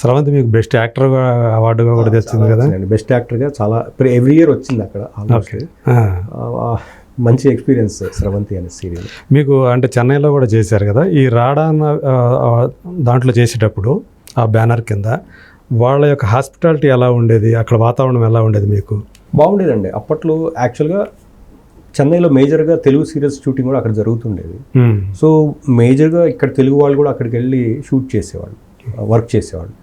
స్రవంతి మీకు best actor అవార్డుగా కూడా తెచ్చింది కదా? బెస్ట్ యాక్టర్గా చాలా ఎవ్రీ ఇయర్ వచ్చింది అక్కడ మంచి ఎక్స్పీరియన్స్ స్రవంతి అనే సీరియల్ మీకు అంటే చెన్నైలో కూడా చేశారు కదా? ఈ రాడా అన్న, దాంట్లో చేసేటప్పుడు ఆ బ్యానర్ కింద వాళ్ళ యొక్క హాస్పిటాలిటీ ఎలా ఉండేది? అక్కడ వాతావరణం ఎలా ఉండేది మీకు? బాగుండేదండి. అప్పట్లో యాక్చువల్గా చెన్నైలో మేజర్గా తెలుగు సీరియల్స్ షూటింగ్ కూడా అక్కడ జరుగుతుండేది. సో మేజర్గా ఇక్కడ తెలుగు వాళ్ళు కూడా అక్కడికి వెళ్ళి షూట్ చేసేవాళ్ళు వర్క్ చేసేవాళ్ళు.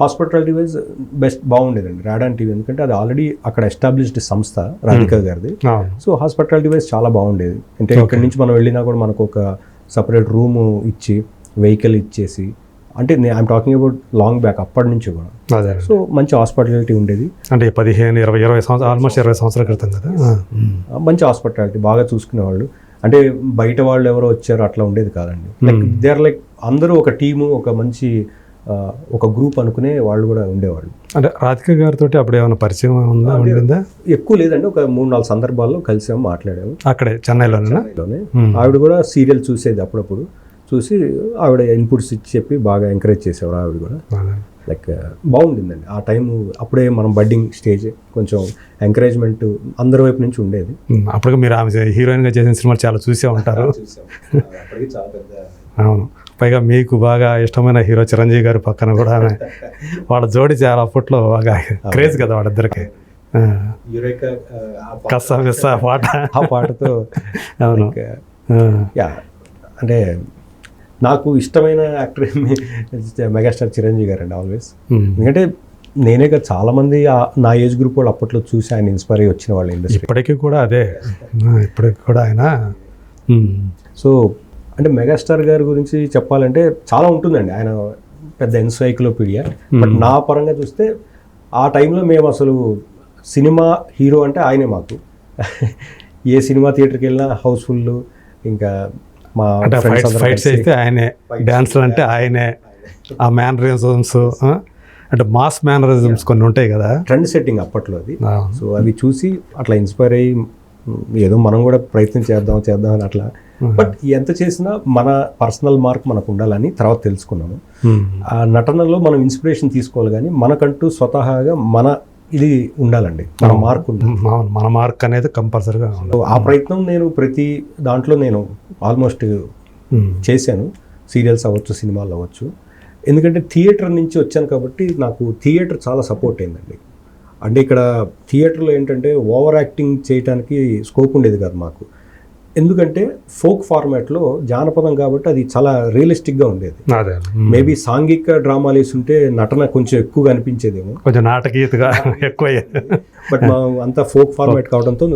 హాస్పిటాలిటీ వైజ్ బెస్ట్ బాగుండేదండి. రాడాన్ టీవీ ఎందుకంటే అది ఆల్రెడీ అక్కడ ఎస్టాబ్లిష్డ్ సంస్థ రాధికా గారిది. అవును. సో హాస్పిటాలిటీ వైజ్ చాలా బాగుండేది. అంటే ఇక్కడి నుంచి మనం వెళ్ళినా కూడా మనకు ఒక సపరేట్ రూమ్ ఇచ్చి వెహికల్ ఇచ్చేసి అంటే I'm talking about long back అప్పటి నుంచి కూడా. సో మంచి హాస్పిటాలిటీ ఉండేది. అంటే పదిహేను ఇరవై ఇరవై సంవత్సరాలు ఆల్మోస్ట్ ఇరవై సంవత్సరాల క్రితం కదా. ఆ, మంచి హాస్పిటాలిటీ బాగా చూసుకునేవాళ్ళు. అంటే బయట వాళ్ళు ఎవరో వచ్చారో అట్లా ఉండేది కాదండి. లైక్ దే ఆర్ లైక్ అందరూ ఒక టీము ఒక మంచి ఒక గ్రూప్ అనుకునే వాళ్ళు కూడా ఉండేవాళ్ళు. అంటే రాధిక గారితో అప్పుడు ఏమైనా పరిచయం ఉందా ఉండిందా? ఎక్కువ లేదండి ఒక మూడు నాలుగు సందర్భాల్లో కలిసాము మాట్లాడాము. అక్కడే చెన్నైలోనే. ఆవిడ కూడా సీరియల్ చూసేది అప్పుడప్పుడు. చూసి ఆవిడ ఇన్పుట్స్ ఇచ్చి చెప్పి బాగా ఎంకరేజ్ చేసేవారు ఆవిడ కూడా. లైక్ బాగుండిందండి. ఆ టైం అప్పుడే మనం బడ్డింగ్ స్టేజ్ కొంచెం ఎంకరేజ్మెంట్ అందరి వైపు నుంచి ఉండేది. అప్పటికి మీరు ఆమె హీరోయిన్గా చేసిన సినిమాలు చాలా చూసే ఉంటారు. అవును. పైగా మీకు బాగా ఇష్టమైన హీరో చిరంజీవి గారి పక్కన కూడా వాళ్ళ జోడి చాలా అప్పట్లో బాగా క్రేజ్ కదా వాళ్ళిద్దరికి. కస్సా పాట ఆ పాటతో అవును. యా అంటే నాకు ఇష్టమైన యాక్టర్ మెగాస్టార్ చిరంజీవి గారు అండి ఆల్వేస్. ఎందుకంటే నేనే కాదు చాలా మంది ఆ- నా ఏజ్ గ్రూప్ వాళ్ళు అప్పట్లో చూసి ఆయన ఇన్స్పైర్ అయ్యి వచ్చిన వాళ్ళు ఇండస్ట్రీ ఇప్పటికీ కూడా అదే ఇప్పటికి కూడా ఆయన. సో అంటే మెగాస్టార్ గారి గురించి చెప్పాలంటే చాలా ఉంటుందండి. ఆయన పెద్ద ఎన్సైక్లోపీడియా. బట్ నా పరంగా చూస్తే ఆ టైంలో మేము అసలు సినిమా హీరో అంటే ఆయనే మాకు. ఏ సినిమా థియేటర్కి వెళ్ళినా హౌస్ఫుల్ ఇంకా మా ఫైట్స్ అయితే ఆయనే. డాన్స్లు అంటే ఆయనే. ఆ మ్యానరిజమ్స్ అంటే మాస్ మ్యానరిజమ్స్ కొన్ని ఉంటాయి కదా? ట్రెండ్ సెట్టింగ్ అప్పట్లో అది. సో అవి చూసి అట్లా ఇన్స్పైర్ అయ్యి ఏదో మనం కూడా ప్రయత్నం చేద్దాం చేద్దాం అని అట్లా బట్ ఎంత చేసినా మన పర్సనల్ మార్క్ మనకు ఉండాలని తర్వాత తెలుసుకున్నాము. మ్మ్. ఆ నటనలో మనం ఇన్స్పిరేషన్ తీసుకోవాలి కానీ మనకంటూ స్వతహాగా మన ఇది ఉండాలండి. మన మార్క్. అవును మన మార్క్ అనేది కంపల్సరీగా ఆ ప్రయత్నం నేను ప్రతి దాంట్లో నేను ఆల్మోస్ట్. చేశాను. సీరియల్స్ అవ్వచ్చు సినిమాలు అవ్వచ్చు. ఎందుకంటే థియేటర్ నుంచి వచ్చాను కాబట్టి నాకు థియేటర్ చాలా సపోర్ట్ అయిందండి. అంటే ఇక్కడ థియేటర్లో ఏంటంటే ఓవర్ యాక్టింగ్ చేయడానికి స్కోప్ ఉండేది కాదు మాకు. ఎందుకంటే ఫోక్ ఫార్మాట్లో జానపదం కాబట్టి అది చాలా రియలిస్టిక్గా ఉండేది. మేబీ సాంఘిక డ్రామాలు వేసుంటే నటన కొంచెం ఎక్కువగా అనిపించేదేమో కొంచెం నాటకీయతగా ఎక్కువ. బట్ మా అంతా ఫోక్ ఫార్మాట్ కావడంతో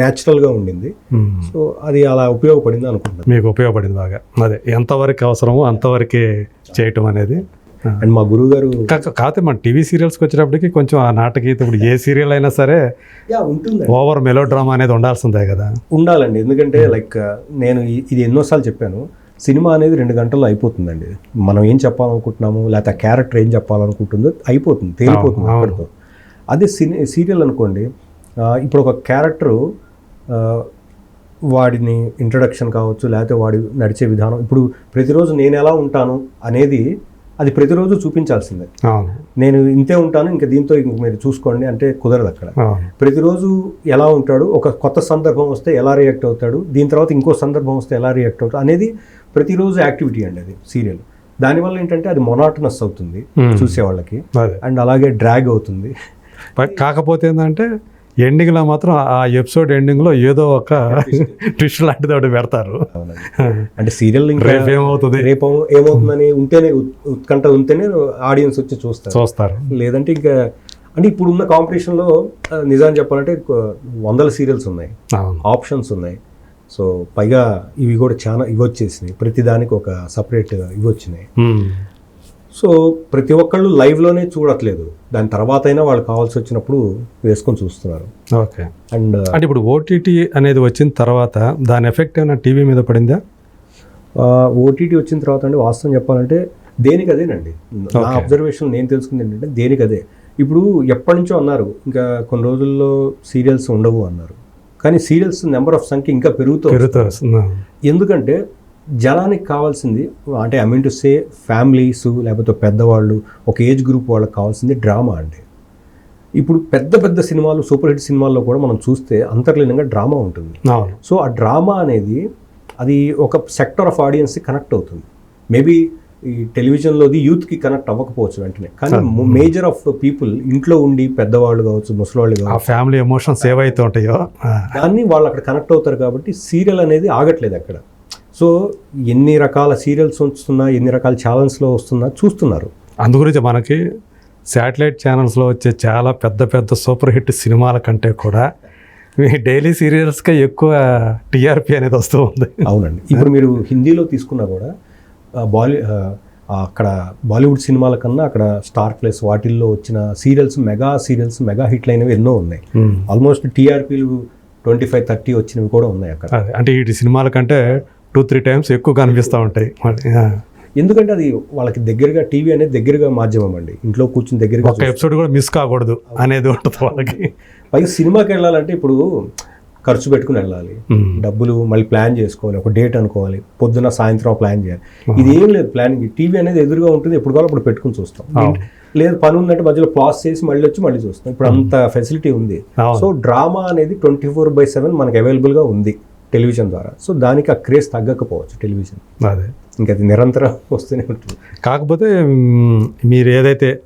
న్యాచురల్గా ఉండింది. సో అది అలా ఉపయోగపడింది అనుకుంటున్నాను మీకు ఉపయోగపడింది బాగా అదే ఎంతవరకు అవసరమో అంతవరకే చేయటం అనేది. అండ్ మా గురువు గారు కాకపోతే మన టీవీ సీరియల్స్కి వచ్చేటప్పటికి కొంచెం ఆ నాటకీయత ఇప్పుడు ఏ సీరియల్ అయినా సరే ఉంటుంది ఓవర్ మెలో డ్రామా అనేది ఉండాల్సిందే కదా. ఉండాలండి. ఎందుకంటే లైక్ నేను ఇది ఎన్నోసార్లు చెప్పాను సినిమా అనేది రెండు గంటల్లో అయిపోతుందండి. మనం ఏం చెప్పాలనుకుంటున్నాము లేకపోతే ఆ క్యారెక్టర్ ఏం చెప్పాలనుకుంటుందో అయిపోతుంది తేలిపోతుంది. అక్కడితో. అదే సిని సీరియల్ అనుకోండి ఇప్పుడు ఒక క్యారెక్టరు వాడిని ఇంట్రడక్షన్ కావచ్చు లేకపోతే వాడి నడిచే విధానం. ఇప్పుడు ప్రతిరోజు నేను ఎలా ఉంటాను అనేది అది ప్రతిరోజు చూపించాల్సిందే. నేను ఇంతే ఉంటాను ఇంకా దీంతో ఇంక మీరు చూసుకోండి అంటే కుదరదు అక్కడ. ప్రతిరోజు ఎలా ఉంటాడు ఒక కొత్త సందర్భం వస్తే ఎలా రియాక్ట్ అవుతాడు దీని తర్వాత ఇంకో సందర్భం వస్తే ఎలా రియాక్ట్ అవుతాడు అనేది ప్రతిరోజు యాక్టివిటీ అండి అది సీరియల్. దానివల్ల ఏంటంటే అది మొనాటనస్ అవుతుంది. చూసేవాళ్ళకి. అదే. అండ్ అలాగే డ్రాగ్ అవుతుంది. కాకపోతే ఏంటంటే ఎండింగ్లో మాత్రం ఆ ఎపిసోడ్ ఎండింగ్లో ఏదో ఒక ట్విస్ట్ లాంటిది ఒకటి పెడతారు. అంటే సీరియల్ రేపు ఏమవుతుంది? రేపు ఏమవుతుందని ఉంటేనే ఉత్- ఉత్కంఠ ఉంటేనే ఆడియన్స్ వచ్చి చూస్తారు. చూస్తారు. లేదంటే ఇంకా అంటే ఇప్పుడు ఉన్న కాంపిటీషన్లో నిజాన్ని చెప్పాలంటే వందల సీరియల్స్ ఉన్నాయి. ఆప్షన్స్ ఉన్నాయి. సో పైగా ఇవి కూడా చాలా ఇవి వచ్చేసినాయి. ప్రతి దానికి ఒక సపరేట్ ఇవి వచ్చినాయి. సో ప్రతి ఒక్కళ్ళు లైవ్లోనే చూడట్లేదు. దాని తర్వాత అయినా వాళ్ళు కావాల్సి వచ్చినప్పుడు వేసుకొని చూస్తున్నారు. ఓకే. అండ్ అంటే ఇప్పుడు ఓటీటీ అనేది వచ్చిన తర్వాత దాని ఎఫెక్ట్ ఏమైనా టీవీ మీద పడిందా? ఓటీటీ వచ్చిన తర్వాత అండి వాస్తవం చెప్పాలంటే దేనికి అదేనండి. నా. అబ్జర్వేషన్ నేను తెలుసుకుంది ఏంటంటే దేనికి అదే. ఇప్పుడు ఎప్పటి నుంచో అన్నారు ఇంకా కొన్ని రోజుల్లో సీరియల్స్ ఉండవు అన్నారు. కానీ సీరియల్స్ నెంబర్ ఆఫ్ సంఖ్య ఇంకా పెరుగుతూ ఎందుకంటే జనానికి కావాల్సింది అంటే I mean to say families లేకపోతే పెద్దవాళ్ళు ఒక ఏజ్ గ్రూప్ వాళ్ళకి కావాల్సింది డ్రామా అండి. ఇప్పుడు పెద్ద పెద్ద సినిమాలు సూపర్ హిట్ సినిమాల్లో కూడా మనం చూస్తే అంతర్లీనంగా డ్రామా ఉంటుంది. సో ఆ డ్రామా అనేది అది ఒక సెక్టర్ ఆఫ్ ఆడియన్స్కి కనెక్ట్ అవుతుంది. మేబీ ఈ టెలివిజన్లోది యూత్కి కనెక్ట్ అవ్వకపోవచ్చు వెంటనే. కానీ మేజర్ ఆఫ్ పీపుల్ ఇంట్లో ఉండి పెద్దవాళ్ళు కావచ్చు ముసలివాళ్ళు ఆ కావచ్చు ఫ్యామిలీ ఎమోషన్స్ ఏవైతే ఉంటాయో దాన్ని వాళ్ళు అక్కడ కనెక్ట్ అవుతారు కాబట్టి సీరియల్ అనేది ఆగట్లేదు అక్కడ. సో ఎన్ని రకాల సీరియల్స్ వస్తున్నా ఎన్ని రకాల ఛానల్స్లో వస్తున్నా చూస్తున్నారు. అందు గురించి మనకి శాటిలైట్ ఛానల్స్లో వచ్చే చాలా పెద్ద పెద్ద సూపర్ హిట్ సినిమాల కంటే కూడా మీ డైలీ సీరియల్స్కే ఎక్కువ టీఆర్పీ అనేది వస్తూ ఉంది. అవునండి. ఇప్పుడు మీరు హిందీలో తీసుకున్నా కూడా బాలీ అక్కడ బాలీవుడ్ సినిమాల కన్నా అక్కడ స్టార్ ప్లస్ వాటిల్లో వచ్చిన సీరియల్స్ మెగా సీరియల్స్ మెగా హిట్లు అయినవి ఎన్నో ఉన్నాయి. ఆల్మోస్ట్ టీఆర్పీలు ట్వంటీ ఫైవ్ థర్టీ వచ్చినవి కూడా ఉన్నాయి అక్కడ. అంటే ఈ సినిమాల కంటే టూ త్రీ టైమ్స్ ఎక్కువ కనిపిస్తూ ఉంటాయి. ఎందుకంటే అది వాళ్ళకి దగ్గరగా టీవీ అనేది దగ్గరగా మాధ్యమం అండి. ఇంట్లో కూర్చుని దగ్గరగా ఒక్క ఎపిసోడ్ కూడా మిస్ కాకూడదు అనేది ఉంటుంది వాళ్ళకి. పైగా సినిమాకి వెళ్ళాలంటే ఇప్పుడు ఖర్చు పెట్టుకుని వెళ్ళాలి. డబ్బులు మళ్ళీ ప్లాన్ చేసుకోవాలి. ఒక డేట్ అనుకోవాలి. పొద్దున సాయంత్రం ప్లాన్ చేయాలి. ఇది ఏం లేదు. ప్లానింగ్ టీవీ అనేది ఎదురుగా ఉంటుంది. ఎప్పుడు కావాలో అప్పుడు పెట్టుకుని చూస్తాం. లేదు పని ఉందంటే మధ్యలో పాస్ చేసి మళ్ళీ వచ్చి మళ్ళీ చూస్తాం. ఇప్పుడు అంత ఫెసిలిటీ ఉంది. సో డ్రామా అనేది ట్వంటీ ఫోర్ బై సెవెన్ మనకి అవైలబుల్గా ఉంది. టెలివిజన్ ద్వారా. సో దానికి ఆ క్రేజ్ తగ్గకపోవచ్చు టెలివిజన్. అదే. ఇంకా అది నిరంతరం వస్తూనే ఉంటుంది. కాకపోతే మీరు ఏదైతే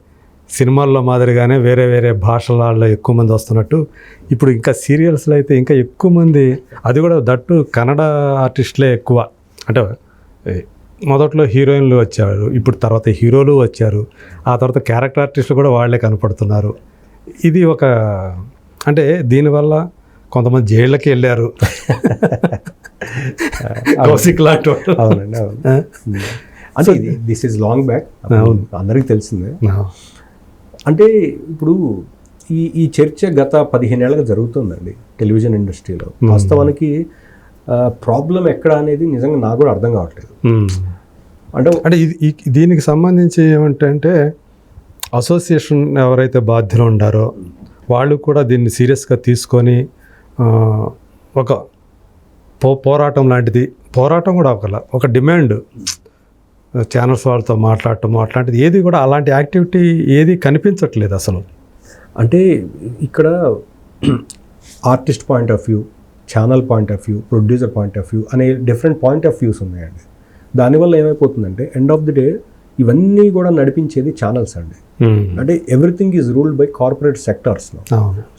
సినిమాల్లో మాదిరిగానే వేరే వేరే భాషలలో ఎక్కువ మంది వస్తున్నట్టు ఇప్పుడు ఇంకా సీరియల్స్లో అయితే ఇంకా ఎక్కువ మంది అది కూడా దట్టు కన్నడ ఆర్టిస్టులే ఎక్కువ. అంటే మొదట్లో హీరోయిన్లు వచ్చారు ఇప్పుడు తర్వాత హీరోలు వచ్చారు ఆ తర్వాత క్యారెక్టర్ ఆర్టిస్టులు కూడా వాళ్ళే కనపడుతున్నారు. ఇది ఒక అంటే దీనివల్ల కొంతమంది జైళ్ళకి వెళ్ళారు కౌశిక్ లాంటి. అవునండి అవును? అంటే ఇది దిస్ ఈజ్ లాంగ్ బ్యాక్. అందరికీ తెలిసిందే. అంటే ఇప్పుడు ఈ ఈ చర్చ గత పదిహేనేళ్ళగా జరుగుతుందండి టెలివిజన్ ఇండస్ట్రీలో వాస్తవానికి ప్రాబ్లం ఎక్కడ అనేది నిజంగా నాకు కూడా అర్థం కావట్లేదు. అంటే అంటే ఇది దీనికి సంబంధించి ఏమంటే అసోసియేషన్ ఎవరైతే బాధ్యులు ఉండారో వాళ్ళు కూడా దీన్ని సీరియస్గా తీసుకొని ఒక పో పోరాటం లాంటిది. పోరాటం కూడా ఒకలా ఒక డిమాండ్. ఛానల్స్ వాళ్ళతో మాట్లాడటం అట్లాంటిది. ఏది కూడా అలాంటి యాక్టివిటీ ఏది కనిపించట్లేదు అసలు. అంటే ఇక్కడ artist point of view channel point of view producer point of view అనే డిఫరెంట్ పాయింట్ ఆఫ్ వ్యూస్ ఉన్నాయండి. దానివల్ల ఏమైపోతుందంటే ఎండ్ ఆఫ్ ది డే ఇవన్నీ కూడా నడిపించేది ఛానల్స్ అండి. అంటే everything is ruled by corporate సెక్టార్స్లో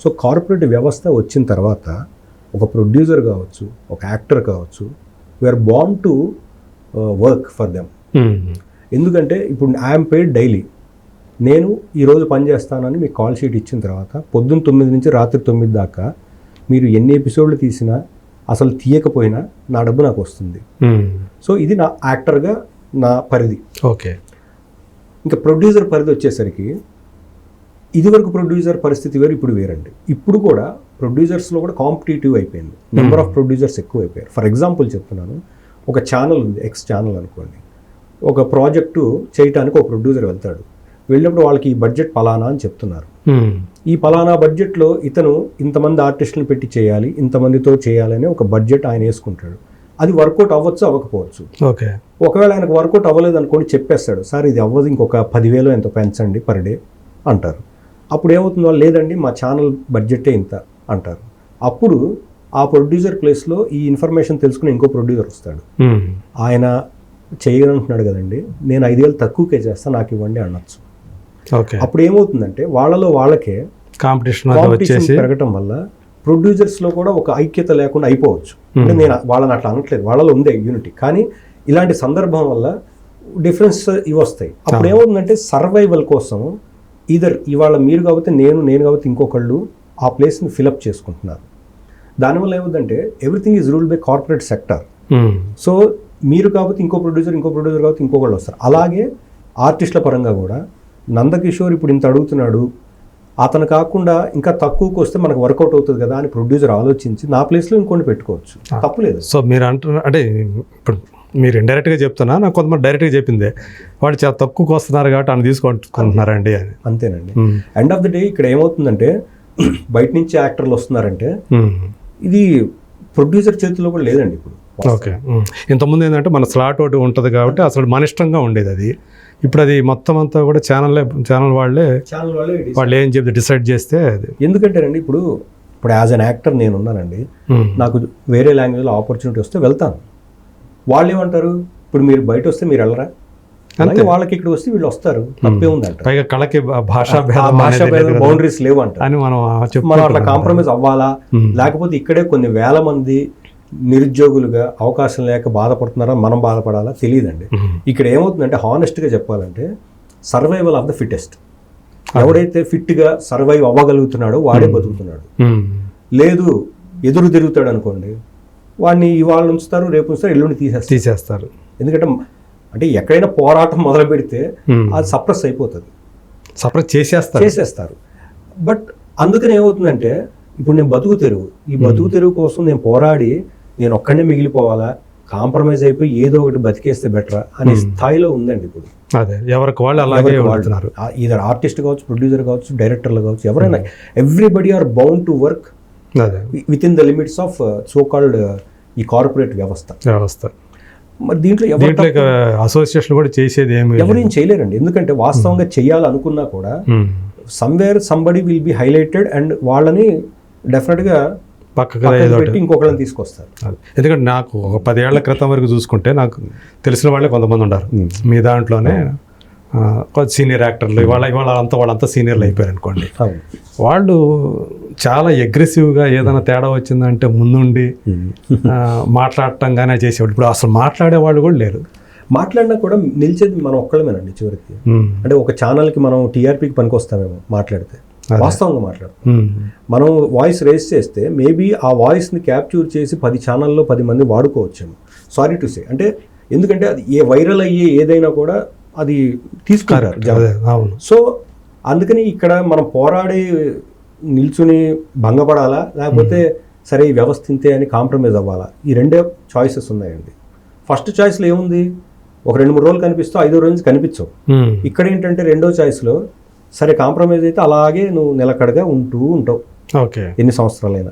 so corporate వ్యవస్థ వచ్చిన తర్వాత ఒక ప్రొడ్యూసర్ కావచ్చు ఒక యాక్టర్ కావచ్చు we are bound to work for them. ఎందుకంటే ఇప్పుడు ఐఎమ్ పెయిడ్ డైలీ నేను ఈరోజు పని చేస్తానని మీకు కాల్ షీట్ ఇచ్చిన తర్వాత పొద్దున్న తొమ్మిది నుంచి రాత్రి తొమ్మిది దాకా మీరు ఎన్ని ఎపిసోడ్లు తీసినా అసలు తీయకపోయినా నా డబ్బు నాకు వస్తుంది. సో ఇది నా యాక్టర్గా నా పరిధి. ఓకే. ఇంకా ప్రొడ్యూసర్ పరిధి వచ్చేసరికి ఇదివరకు ప్రొడ్యూసర్ పరిస్థితి వేరు ఇప్పుడు వేరండి. ఇప్పుడు కూడా ప్రొడ్యూసర్స్లో కూడా కాంపిటేటివ్ అయిపోయింది. నెంబర్ ఆఫ్ ప్రొడ్యూసర్స్ ఎక్కువ అయిపోయారు ఫర్ ఎగ్జాంపుల్ చెప్తున్నాను. ఒక ఛానల్ ఉంది ఎక్స్ ఛానల్ అనుకోండి. ఒక ప్రాజెక్టు చేయటానికి ఒక ప్రొడ్యూసర్ వెళ్తాడు. వెళ్ళినప్పుడు వాళ్ళకి ఈ బడ్జెట్ పలానా అని చెప్తున్నారు. ఈ పలానా బడ్జెట్లో ఇతను ఇంతమంది ఆర్టిస్టులను పెట్టి చేయాలి ఇంతమందితో చేయాలని ఒక బడ్జెట్ ఆయన వేసుకుంటాడు. అది వర్కౌట్ అవ్వచ్చు అవ్వకపోవచ్చు. ఓకే. ఒకవేళ ఆయనకు వర్కౌట్ అవ్వలేదు అనుకోండి చెప్పేస్తాడు సార్ ఇది అవ్వదు ఇంకొక పదివేలు ఎంతో పెంచండి పర్ డే? అంటారు. అప్పుడు ఏమవుతుంది లేదండి మా ఛానల్ బడ్జెటే ఇంత అంటారు. అప్పుడు ఆ ప్రొడ్యూసర్ ప్లేస్లో ఈ ఇన్ఫర్మేషన్ తెలుసుకుని ఇంకో ప్రొడ్యూసర్ వస్తాడు. ఆయన చేయగలంటున్నాడు కదండి నేను ఐదేళ్ళు తక్కువకే చేస్తా నాకు ఇవ్వండి అనొచ్చు. ఓకే. అప్పుడు ఏమవుతుందంటే వాళ్ళలో వాళ్ళకే కాంపిటీషన్ పెరగటం వల్ల ప్రొడ్యూసర్స్లో కూడా ఒక ఐక్యత లేకుండా అయిపోవచ్చు. అంటే నేను వాళ్ళని అట్లా అనట్లేదు. వాళ్ళలో ఉందే యూనిటీ కానీ ఇలాంటి సందర్భం వల్ల డిఫరెన్స్ ఇవి వస్తాయి. అప్పుడు ఏమవుతుందంటే సర్వైవల్ కోసం ఇదర్ ఇవాళ మీరు కాబట్టి నేను నేను కాబట్టి ఇంకొకళ్ళు ఆ ప్లేస్ని ఫిలప్ చేసుకుంటున్నారు. దానివల్ల ఏమవుతుందంటే everything is ruled by corporate sector. So మీరు కాబట్టి ఇంకో ప్రొడ్యూసర్ ఇంకో ప్రొడ్యూసర్ కాబట్టి ఇంకొకళ్ళు వస్తారు. అలాగే ఆర్టిస్టుల పరంగా కూడా నందకిషోర్ ఇప్పుడు ఇంత అడుగుతున్నాడు అతను కాకుండా ఇంకా తక్కువకి వస్తే మనకు వర్కౌట్ అవుతుంది కదా అని ప్రొడ్యూసర్ ఆలోచించి నా ప్లేస్లో ఇంకొని పెట్టుకోవచ్చు. తప్పులేదు సో మీరు అంటున్న అంటే ఇప్పుడు మీరు ఇండైరెక్ట్గా చెప్తున్నా నాకు కొంతమంది డైరెక్ట్గా చెప్పిందే. వాళ్ళు చాలా తక్కువకి వస్తున్నారు కాబట్టి అని తీసుకుంటున్నారండి అని. అంతేనండి. ఎండ్ ఆఫ్ ది డే ఇక్కడ ఏమవుతుందంటే బయట నుంచి యాక్టర్లు వస్తున్నారంటే. ఇది ప్రొడ్యూసర్ చేతిలో కూడా లేదండి ఇప్పుడు. ఓకే. ఇంతకుముందు ఏంటంటే మన స్లాట్ ఒకటి ఉంటుంది కాబట్టి అసలు మన ఇష్టంగా ఉండేది అది. ఇప్పుడు అది మొత్తం అంతా కూడా ఛానల్ ఛానల్ వాళ్ళే ఛానల్ వాళ్ళే వాళ్ళు ఏం చెప్తే డిసైడ్ చేస్తే అది. ఎందుకంటేనండి ఇప్పుడు ఇప్పుడు యాజ్ అన్ యాక్టర్ నేను ఉన్నానండి. నాకు వేరే లాంగ్వేజ్లో ఆపర్చునిటీ వస్తే వెళ్తాను. వాళ్ళు ఏమంటారు ఇప్పుడు మీరు బయట వస్తే మీరు వెళ్ళరా? అలాగే వాళ్ళకి ఇక్కడ వస్తే వీళ్ళు వస్తారు. తప్పే ఉందంట పైగా కళకి భాషా భాషా. బౌండరీస్ లేవు అంట అని మనం మనం అట్లా కాంప్రమైజ్ అవ్వాలా. లేకపోతే ఇక్కడే కొన్ని వేల మంది నిరుద్యోగులుగా అవకాశం లేక బాధపడుతున్నారా? మనం బాధపడాలా? తెలియదండి. ఇక్కడ ఏమవుతుందంటే హానెస్ట్గా చెప్పాలంటే సర్వైవల్ ఆఫ్ ద ఫిట్టెస్ట్ ఎవడైతే ఫిట్గా సర్వైవ్ అవ్వగలుగుతున్నాడో వాడే బతుకుతున్నాడు. లేదు ఎదురు తిరుగుతాడు అనుకోండి వాడిని ఇవాళ ఉంచుతారు రేపు ఉంచుతారు ఎల్లుండి తీసేస్తారు. తీసేస్తారు. ఎందుకంటే అంటే ఎక్కడైనా పోరాటం మొదలు పెడితే. అది సప్రెస్ అయిపోతుంది. సపరేట్ చేసేస్తారు. చేసేస్తారు. బట్ అందుకని ఏమవుతుందంటే ఇప్పుడు నేను బతుకు తెరువు. ఈ బతుకు తెరువు కోసం నేను పోరాడి నేను ఒక్కడనే మిగిలిపోవాలా? కాంప్రమైజ్ అయిపోయి ఏదో ఒకటి బతికేస్తే బెటరా? అనే స్థాయిలో ఉందండి ఇప్పుడు. అదే ఎవరికి వాళ్ళు అలాగే వెళ్తున్నారు ఇదర్ ఆర్టిస్ట్ కావచ్చు ప్రొడ్యూసర్ కావచ్చు డైరెక్టర్లు కావచ్చు ఎవరైనా everybody are bound to work అదే. Within the limits of so called ఈ కార్పొరేట్ వ్యవస్థ. వ్యవస్థ. మరి దీంట్లో ఎవరు అసోసియేషన్ కూడా చేసేది ఏమి ఎవరు చేయలేరండి. ఎందుకంటే వాస్తవంగా చేయాలనుకున్నా కూడా. Somewhere somebody will be highlighted and వాళ్ళని డెఫినెట్గా పక్కగా ఏదో ఇంకొకళ్ళని తీసుకొస్తారు. ఎందుకంటే నాకు ఒక పదేళ్ళ క్రితం వరకు చూసుకుంటే నాకు తెలిసిన వాళ్ళే కొంతమంది ఉన్నారు మీ దాంట్లోనే సీనియర్ యాక్టర్లు ఇవాళ ఇవాళ అంతా వాళ్ళంతా సీనియర్లు అయిపోయారు అనుకోండి వాళ్ళు చాలా అగ్రెసివ్గా ఏదైనా తేడా వచ్చిందంటే ముందుండి మాట్లాడటం కానీ చేసేవాడు ఇప్పుడు అసలు మాట్లాడే వాళ్ళు కూడా లేరు. మాట్లాడినా కూడా నిలిచేది మనం ఒక్కళ్ళమేనండి చివరికి. అంటే ఒక ఛానల్కి మనం టీఆర్పీకి పనికొస్తామేమో మాట్లాడితే. వాస్తవంగా మాట్లాడతాం ఉమ్. మనం వాయిస్ రేస్ చేస్తే మేబీ ఆ వాయిస్ని క్యాప్చర్ చేసి పది ఛానల్లో పది మంది వాడుకోవచ్చేమో. సారీ టు సే అంటే ఎందుకంటే అది ఏ వైరల్ అయ్యే ఏదైనా కూడా అది తీసుకుంటారు సో అందుకని ఇక్కడ మనం పోరాడి నిల్చుని భంగపడాలా? లేకపోతే సరే ఈ వ్యవస్థ ఇంతే అని కాంప్రమైజ్ అవ్వాలా? ఈ రెండే చాయిసెస్ ఉన్నాయండి. ఫస్ట్ చాయిస్లో ఏముంది? ఒక రెండు మూడు రోజులు కనిపిస్తావు ఐదో రోజు కనిపించవు. ఇక్కడ ఏంటంటే రెండో చాయిస్లో సరే కాంప్రమైజ్ అయితే అలాగే నువ్వు నిలకడగా ఉంటూ ఉంటావు. ఓకే. ఎన్ని సంవత్సరాలైనా.